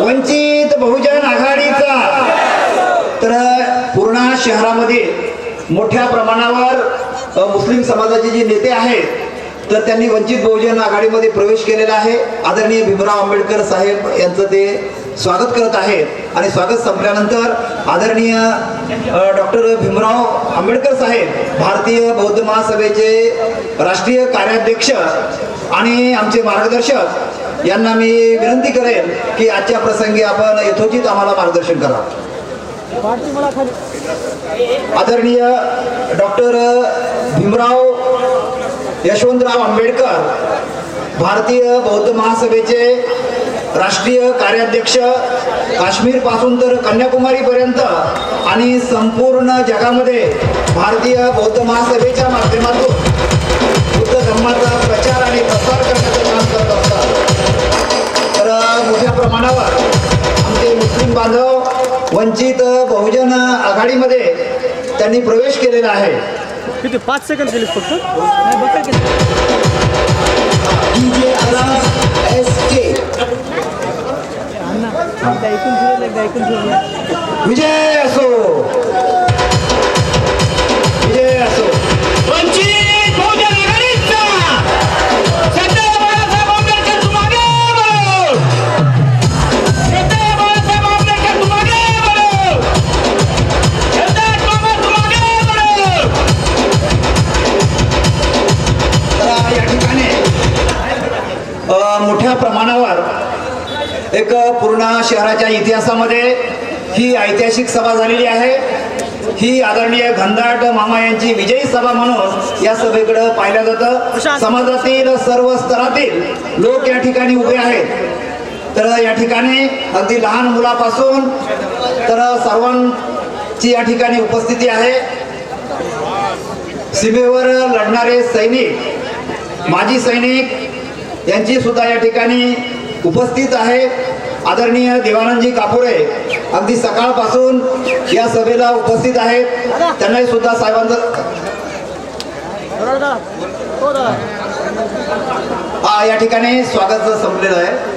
वंचित बहुजन आघाडीचा. तर पूर्णा शहरामध्ये मोठ्या प्रमाणावर मुस्लिम समाजाचे जे नेते आहेत तर त्यांनी वंचित बहुजन आघाडीमध्ये प्रवेश केलेला आहे. आदरणीय भीमराव आंबेडकर साहेब यांचं ते स्वागत करत आहेत. आणि स्वागत संपल्यानंतर आदरणीय डॉक्टर भीमराव आंबेडकर साहेब भारतीय बौद्ध महासभेचे राष्ट्रीय कार्याध्यक्ष आणि आमचे मार्गदर्शक यांना मी विनंती करेन की आजच्या प्रसंगी आपण यथोचित आम्हाला मार्गदर्शन करा. आदरणीय डॉक्टर भीमराव यशवंतराव आंबेडकर भारतीय बौद्ध महासभेचे राष्ट्रीय कार्याध्यक्ष काश्मीरपासून तर कन्याकुमारी पर्यंत आणि संपूर्ण जगामध्ये भारतीय बौद्ध महासभेच्या माध्यमातून बुद्ध धर्माचा प्रचार आणि प्रसार करण्याचं मोठ्या प्रमाणावर आमचे मुस्लिम बांधव वंचित बहुजन आघाडीमध्ये त्यांनी प्रवेश केलेला आहे. किती? पाच सेकंद दिले फक्त? नाही बघा शहराच्या इतिहासामध्ये ही ऐतिहासिक सभा झालेली आहे. ही आदरणीय घनदाट मामा यांची विजयी सभा म्हणून या सभेकडे पाहिलं जातं. समाजातील सर्व स्तरातील लोक या ठिकाणी उभे आहेत. तर या ठिकाणी अगदी लहान मुलापासून तर सर्वांची या ठिकाणी उपस्थिती आहे. सीमेवर लढणारे सैनिक माजी सैनिक यांची सुद्धा या ठिकाणी उपस्थित आहे. आदरणीय देवानंदजी कापुरे अगदी सकाळपासून या सभेला उपस्थित आहेत. त्यांनाही सुद्धा साहेबांचं हा या ठिकाणी स्वागत संपलेलं आहे.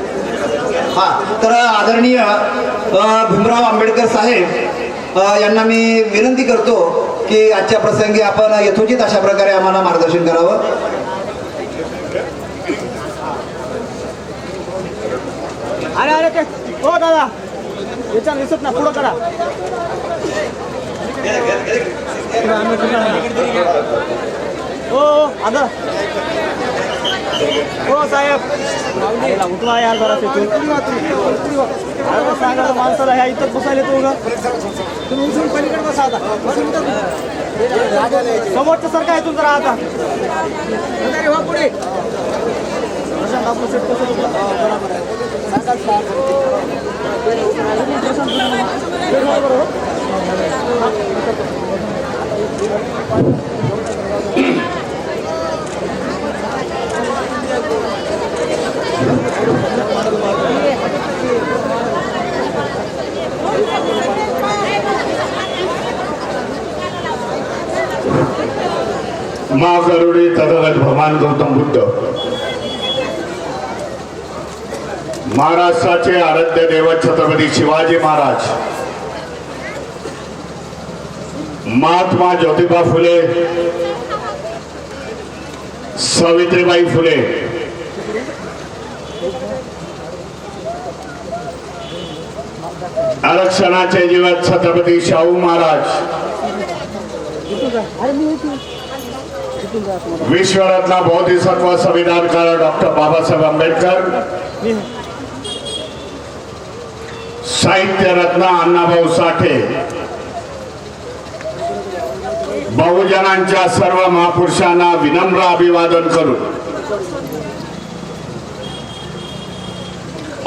हा तर आदरणीय भीमराव आंबेडकर साहेब यांना मी विनंती करतो की आजच्या प्रसंगी आपण यथोचित अशा प्रकारे आम्हाला मार्गदर्शन करावं. अरे अरे ते हो दादा. याच्यात दिसत ना पुढं करा. पुढं आणू, हो हो हो साहेब. आईला उठवा यार जरा तिथून सांगा माणसाला ह्या इथं बसायला तू ग तुम्ही उचलून पलीकडे बसा आता. समोरचं सारखं आहे तुमचं राहता. पुढे प्रशांत आपलं सेट कसं तुमचं? बरोबर आहे मा गरुडे तथागत भगवान गौतम बुद्ध महाराष्ट्राचे आराध्य दैवत छत्रपती शिवाजी महाराज महात्मा ज्योतिबा फुले सावित्रीबाई फुले आरक्षणाचे जीवन छत्रपती शाहू महाराज विश्वरत्न बौद्धिसत्व संविधानकार डॉक्टर बाबासाहेब आंबेडकर साहित्यरत्न अण्णाभाऊ साठे. बहुजनांच्या सर्व महापुरुषांना विनम्र अभिवादन करून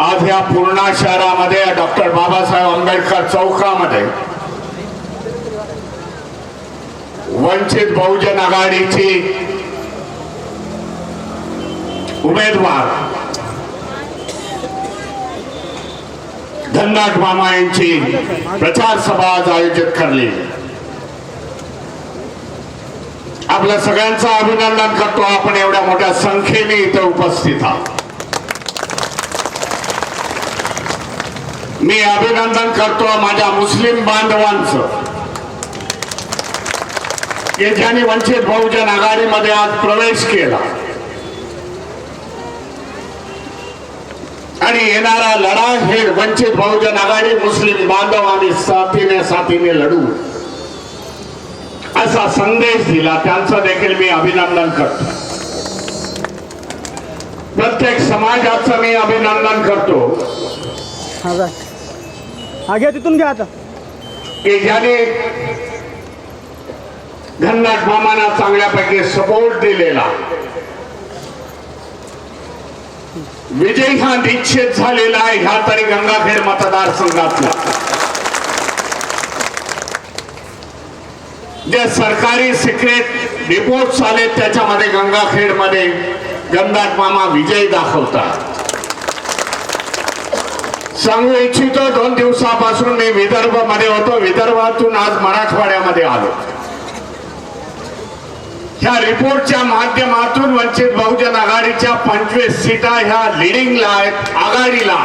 आज या पूर्णा शहरामध्ये डॉक्टर बाबासाहेब आंबेडकर चौकामध्ये वंचित बहुजन आघाडीची उमेदवार धननाथ मामा यांची प्रचार सभा आज आयोजित करली. आपल्या सगळ्यांचं अभिनंदन करतो. आपण एवढ्या मोठ्या संख्येने इथे उपस्थित आहोत. मी अभिनंदन करतो माझ्या मुस्लिम बांधवांचं. की ज्यांनी वंचित बहुजन आघाडीमध्ये आज प्रवेश केला. आणि येणारा लढा हे वंचित बहुजन आघाडी मुस्लिम बांधव आणि साथीने साथीने लढू. असा संदेश दिला. त्यांचं देखील मी अभिनंदन करतो. प्रत्येक समाजाचं मी अभिनंदन करतो. घ्या तिथून घ्या आता. की ज्याने धननाथ मामांना चांगल्यापैकी सपोर्ट दिलेला. विजय हा निश्चित झालेला आहे. ह्या तरी गंगाखेड मतदारसंघातला. जे सरकारी सिक्रेट रिपोर्ट आले त्याच्यामध्ये गंगाखेडमध्ये गंगाट मामा विजय दाखवतात. सांगू इच्छितो दोन दिवसापासून मी विदर्भमध्ये होतो. विदर्भातून आज मराठवाड्यामध्ये आलो. ह्या रिपोर्टच्या माध्यमातून वंचित बहुजन आघाडीच्या पंचवीस सीटा ह्या लिडिंगला आहेत आघाडीला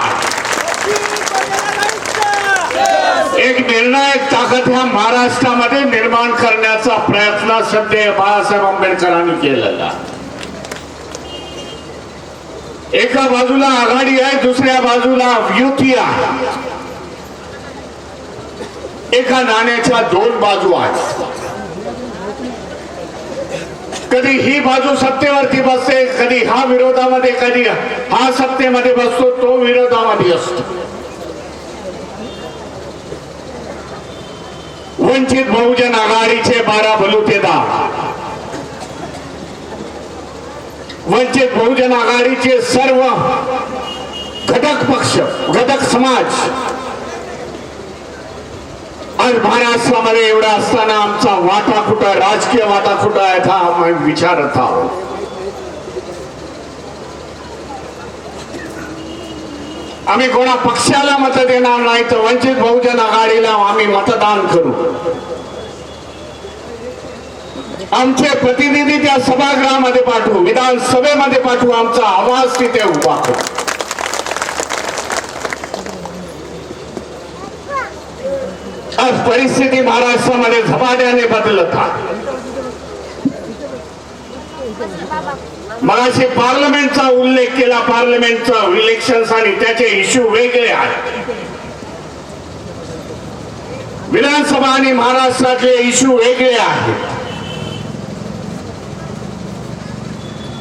एक निर्णायक ताकद ह्या महाराष्ट्रामध्ये निर्माण करण्याचा प्रयत्न सध्या बाळासाहेब आंबेडकरांनी केलेला. एका बाजूला आघाडी आहे दुसऱ्या बाजूला युती आहे. एका नाण्याच्या दोन बाजू आहेत. कधी ही बाजू सत्तेवरती बसते, कधी हा विरोधामध्ये, कधी हा सत्तेमध्ये बसतो तो विरोधामध्ये असतो. वंचित बहुजन आघाडीचे बारा बलुतेदार. वंचित बहुजन आघाडीचे सर्व घटक पक्ष, घटक समाज आज महाराष्ट्रामध्ये एवढा असताना आमचा वाटा कुठं राजकीय वाटा कुठं आहे? हा आम्ही विचारत आहोत. आम्ही कोणा पक्षाला मत देणार नाही तर वंचित बहुजन आघाडीला आम्ही मतदान करू. आमचे प्रतिनिधी त्या सभागृहामध्ये पाठवू विधानसभेमध्ये पाठवू आमचा आवाज तिथे उभा करू. परिस्थिती महाराष्ट्रामध्ये झपाट्याने बदलत आहे. मगाशी पार्लमेंटचा उल्लेख केला पार्लमेंटचं इलेक्शन आणि त्याचे इश्यू वेगळे आहेत. विधानसभा आणि महाराष्ट्रातले इश्यू वेगळे आहेत.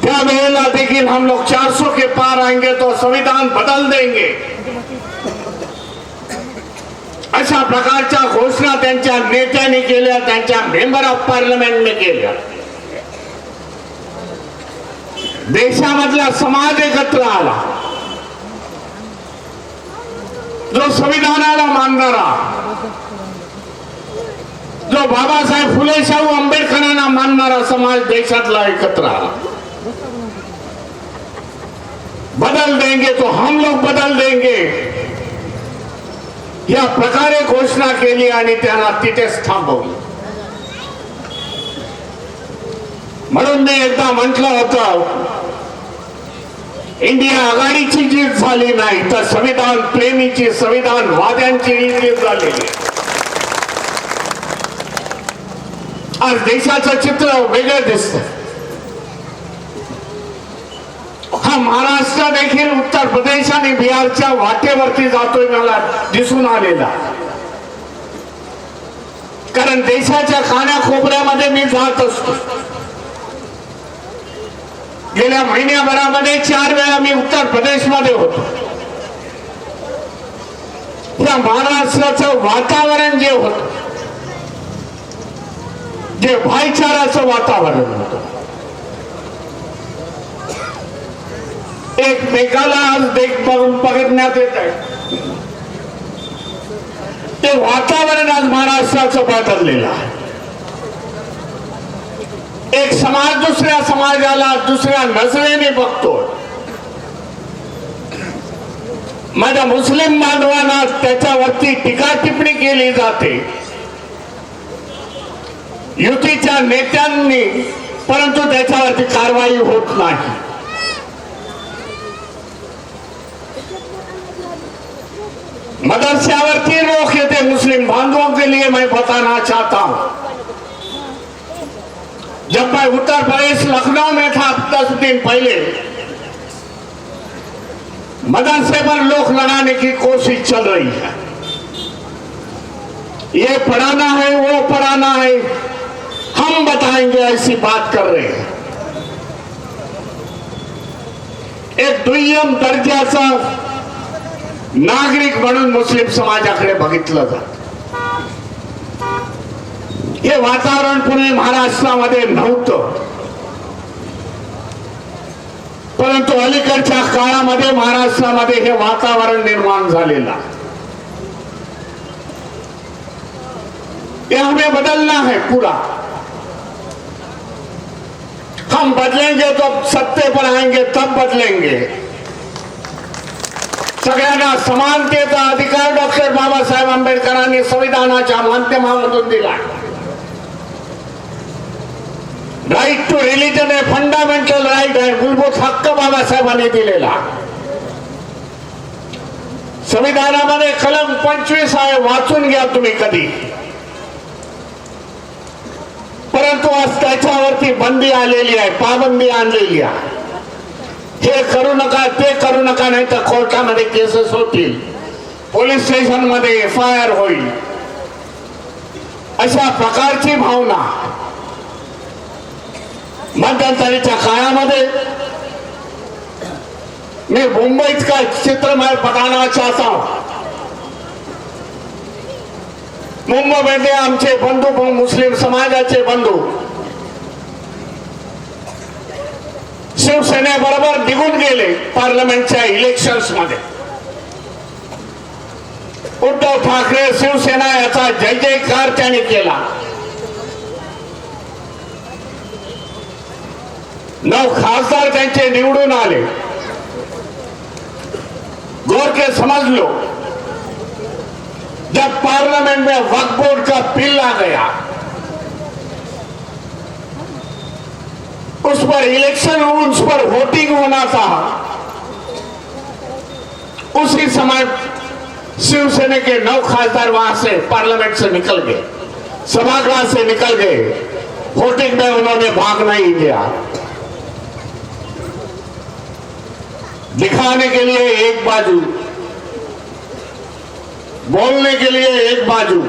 त्या वेळेला देखील हम लोग 400 के पार आएंगे तो संविधान बदल देंगे. अशा प्रकारच्या घोषणा त्यांच्या नेत्यांनी केल्या त्यांच्या मेंबर ऑफ पार्लमेंटने केल्या. देशामधला समाज एकत्र आला. जो संविधानाला मानणारा जो बाबासाहेब फुले शाहू आंबेडकरांना मानणारा समाज देशातला एकत्र आला. बदल देंगे तो हम लोग बदल देंगे या प्रकारे घोषणा केली आणि त्यांना तिथेच थांबवलं. म्हणून मी एकदा म्हटलं होतं इंडिया आघाडीची जीत झाली नाही तर संविधान प्रेमीची संविधान वाद्यांची जीत झालेली आज देशाचं चित्र वेगळं दिसतं हा महाराष्ट्र देखील उत्तर प्रदेश आणि बिहारच्या वाटेवरती जातोय मला दिसून आलेला. कारण देशाच्या कानाकोपऱ्यामध्ये मी जात असतो. गेल्या महिन्याभरामध्ये चार वेळा मी उत्तर प्रदेशमध्ये होतो. या महाराष्ट्राचं वातावरण जे होत जे भाईचाराचं वातावरण होतं एकमेकाला आज देख बघून बघण्यात येत आहे. ते वातावरण आज महाराष्ट्राचं बदललेलं आहे. एक समाज दुसऱ्या समाजाला दुसऱ्या नजरेने बघतो माझ्या मुस्लिम बांधवांना त्याच्यावरती टीका टिप्पणी केली जाते. युतीच्या नेत्यांनी परंतु त्याच्यावरती कारवाई होत नाही. मदरसावरती रोक येते मुस्लिम बांधवों के लिए मैं बताना चाहता हूँ। जब मैं उत्तर प्रदेश लखनऊ में था दस दिन पहले, मदरसे पर लोक लगाने की कोशिश चल रही है। ये पढ़ाना है, वो पढ़ाना है, हम बताएँगे, ऐसी बात कर रहे हैं। एक दुयम दर्जा दर्जाचा नागरिक म्हणून मुस्लिम समाजाकडे बघितलं जात. हे वातावरण पुणे महाराष्ट्रामध्ये नव्हतं. परंतु अलीकडच्या काळामध्ये महाराष्ट्रामध्ये हे वातावरण निर्माण झालेलं आहे. हमें बदलना है पूरा. हम बदलेंगे तो सत्ते पर आएंगे तब बदलेंगे. सगळ्यांना समानतेचा अधिकार डॉक्टर बाबासाहेब आंबेडकरांनी संविधानाच्या माध्यमामधून दिला. राईट टू रिलीजन हे फंडामेंटल राईट आहे मूलभूत हक्क बाबासाहेबांनी दिलेला संविधानामध्ये कलम पंचवीस आहे वाचून घ्या तुम्ही कधी. परंतु आज त्याच्यावरती बंदी आलेली आहे पाबंदी आणलेली आहे. हे करू नका ते करू नका नाही तर कोर्टामध्ये केसेस होतील. पोलीस स्टेशनमध्ये एफ आय आर होईल. अशा प्रकारची भावना मध्यंतरीच्या काळामध्ये मी मुंबईत का चित्रमय बघायला चाहता हूं मुंबईमध्ये आमचे बंधू मुस्लिम समाजाचे बंधू शिवसेनेबरोबर निघून गेले पार्लमेंटच्या इलेक्शन्समध्ये. उद्धव ठाकरे शिवसेना याचा जय जयकार त्याने केला. नऊ खासदार त्यांचे निवडून आले. गोरके समजलो. जब पार्लियामेंट में वक्त बोर्ड का बिल आ गया उस पर इलेक्शन, उस पर वोटिंग होना था। उसी समय शिवसेना के नौ खासदार वहाँ से पार्लियामेंट से निकल गए। सभागृह से निकल गए। वोटिंग में उन्होंने भाग नहीं लिया। दिखाने के लिए एक बाजू, बोलने के लिए एक बाजू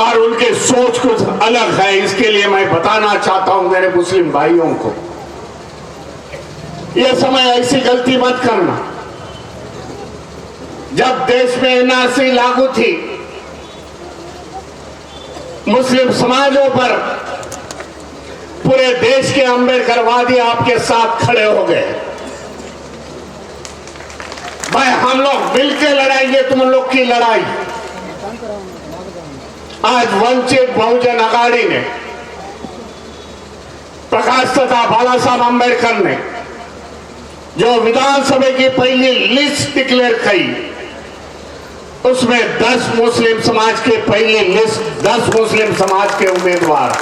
और उनके सोच कुछ अलग है, इसके लिए मैं बताना चाहता हूँ मेरे मुस्लिम भाइयों को। यह समय ऐसी गलती मत करना। जब देश में एनआरसी लागू थी, मुस्लिम समाजों पर पूरे देश के अंबेडकरवादी आपके साथ खड़े हो गए। भाई, हम लोग मिलकर लड़ाएँगे, तुम लोग की लड़ाई। आज वंचित बहुजन आघाड़ी ने, प्रकाश तथा बाला साहब आंबेडकर ने, जो विधानसभा की पहली लिस्ट डिक्लेयर की उसमें 10 मुस्लिम समाज के पहली लिस्ट 10 मुस्लिम समाज के उम्मीदवार।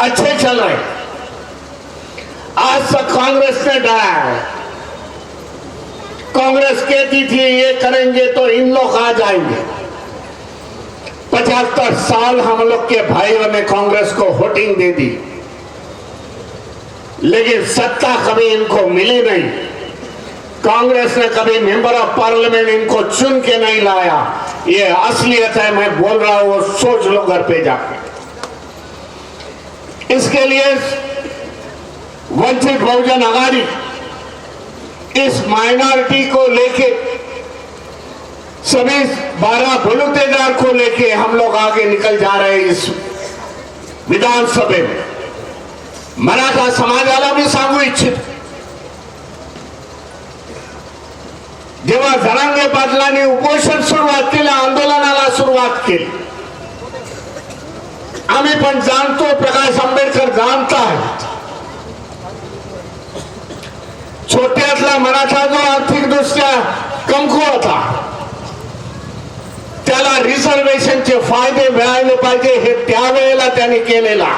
अच्छे चल रहे आज तक कांग्रेस ने डराया है। कांग्रेस कहती थी, ये करेंगे तो इन लोग आ जाएँगे। पचहत्तर साल हम लोग के भाइयों ने कांग्रेस को वोटिंग दे दी। लेकिन सत्ता कभी इनको मिली नहीं। कांग्रेस ने कभी मेंबर ऑफ़ पार्लियामेंट इनको चुन के नहीं लाया। ये असलियत है, मैं बोल रहा हूँ सोच लो घर पे जाके। इसके लिए वंचित बहुजन आघाड़ी इस माइनॉरिटी को लेके सभी बारह बलूतेदार को लेके हम लोग आगे निकल जा रहे हैं इस विधानसभा में। मराठा समाजाला मी सांगू इच्छित। जेव्हा जरांगे पाटलांनी उपोषण सुरुवात केलं आंदोलनाला सुरुवात केली आम्ही पण जाणतो प्रकाश आंबेडकर जाणतात छोट्यातला मराठा जो आर्थिक दृष्ट्या कमकुवत होता त्याला रिझर्वेशनचे फायदे मिळाले पाहिजे हे त्यावेळेला त्यांनी केलेला.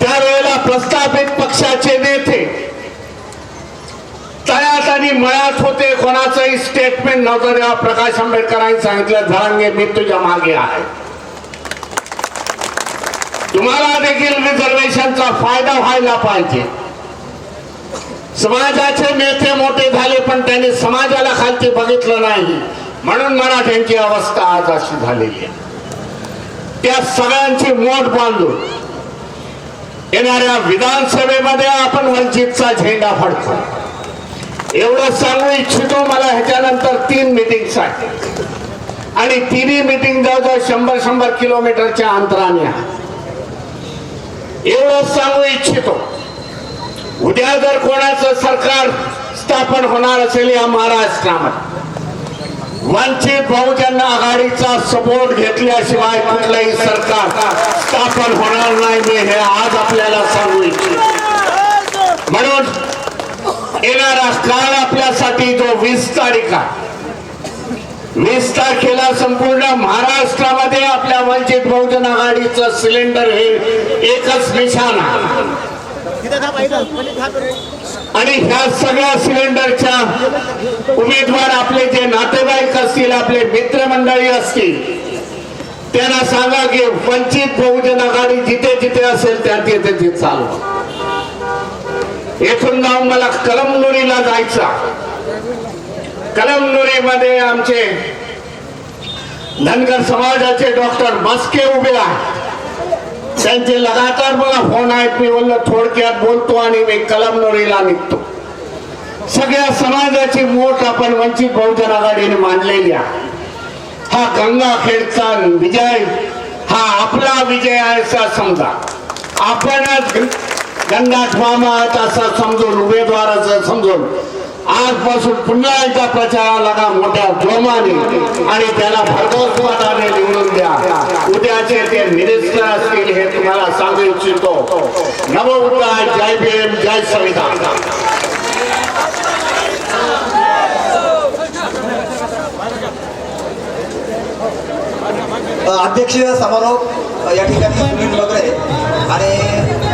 त्यावेळेला प्रस्थापित पक्षाचे नेते कधी मळ्यात होते. कोणाचंही स्टेटमेंट नव्हतं तेव्हा प्रकाश आंबेडकरांनी सांगितलं धळंगे मी तुझ्या मागे आहे. तुम्हाला देखील रिझर्वेशनचा फायदा व्हायला पाहिजे. समाजाचे नेते मोठे झाले पण त्यांनी समाजाला खालती बघितलं नाही. म्हणून मराठ्यांची अवस्था आज अशी झालेली आहे. त्या सगळ्यांची मोठ बांधून येणाऱ्या विधानसभेमध्ये आपण वंचितचा झेंडा फडतो एवढं सांगू इच्छितो मला ह्याच्यानंतर तीन मिटिंग आहेत. आणि तिन्ही मिटिंग जवळजवळ शंभर शंभर किलोमीटरच्या अंतराने एवढं सांगू इच्छितो. उद्या जर कोणाचं सरकार स्थापन होणार असेल या महाराष्ट्रामध्ये वंचित बहुजन आघाडीचा सपोर्ट घेतल्याशिवाय कुठलंही सरकार स्थापन होणार नाही मी हे आज आपल्याला सांगू इच्छितो. म्हणून येणारा काळ आपल्यासाठी जो वीस तारीख आहे वीस तारखेला संपूर्ण महाराष्ट्रामध्ये आपल्या वंचित बहुजन आघाडीचं सिलेंडर हे एकच निशाण आहे. आणि ह्या सगळ्या सिलेंडरच्या उमेदवार आपले जे नातेवाईक असतील आपले मित्रमंडळी असतील त्यांना सांगा की वंचित बहुजन आघाडी जिथे जिथे असेल त्या तिथे तिथे चालू. येथून जाऊन मला कलमनुरीला जायचा कलमनुरीमध्ये आमचे धनगर समाजाचे डॉक्टर मस्के उभे आहेत. त्यांचे लगातार मला फोन आहेत. मी बोललो थोडक्यात बोलतो आणि मी कलमनोरीला निघतो. सगळ्या समाजाची मोठ आपण वंचित बहुजन आघाडीने मानलेली आहे. हा गंगाखेडचा विजय हा आपला विजय आहे असा समजा. आपणच गंगाठ मामा असा असं समजून उमेदवाराचं समजून आजपासून पुन्हा एकदा प्रचाराला लागा मोठ्या जोमाने आणि त्याला भरघोस मताने निवडून द्या. उद्याचे ते मिनिस्टर असतील हे तुम्हाला सांगू इच्छितो. नव उद्या जय भीम जय संविधान. अ, अध्यक्ष समारोप या ठिकाणी सुनील बगरे आणि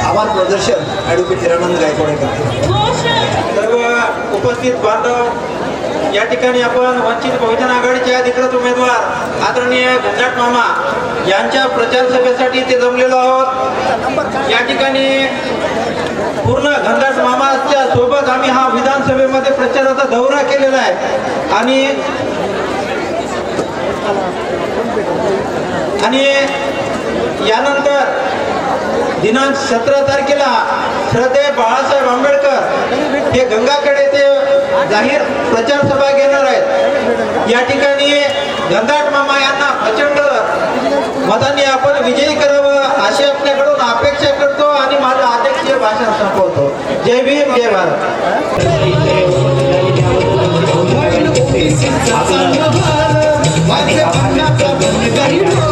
आव्हान प्रदर्शन ॲडव्होकेट हिरानंद गायकवाड सर्व उपस्थित बांधव या ठिकाणी आपण वंचित बहुजन आघाडीचे अधिकृत उमेदवार आदरणीय घनदाट मामा यांच्या प्रचार सभेसाठी ते जमलेलो आहोत. या ठिकाणी पूर्ण घनदाट मामाच्या सोबत आम्ही हा विधानसभेमध्ये प्रचाराचा दौरा केलेला आहे. आणि आणि यानंतर दिनांक सतरा तारखेला श्रद्धे बाळासाहेब आंबेडकर हे गंगाकडे जाहीर प्रचार सभा घेणार आहेत. या ठिकाणी गंगाट मामा यांना प्रचंड मतांनी आपण विजयी करावं अशी आपल्याकडून अपेक्षा करतो आणि माझं अध्यक्षीय भाषण संपवतो. जय भीम जय भारत. माझे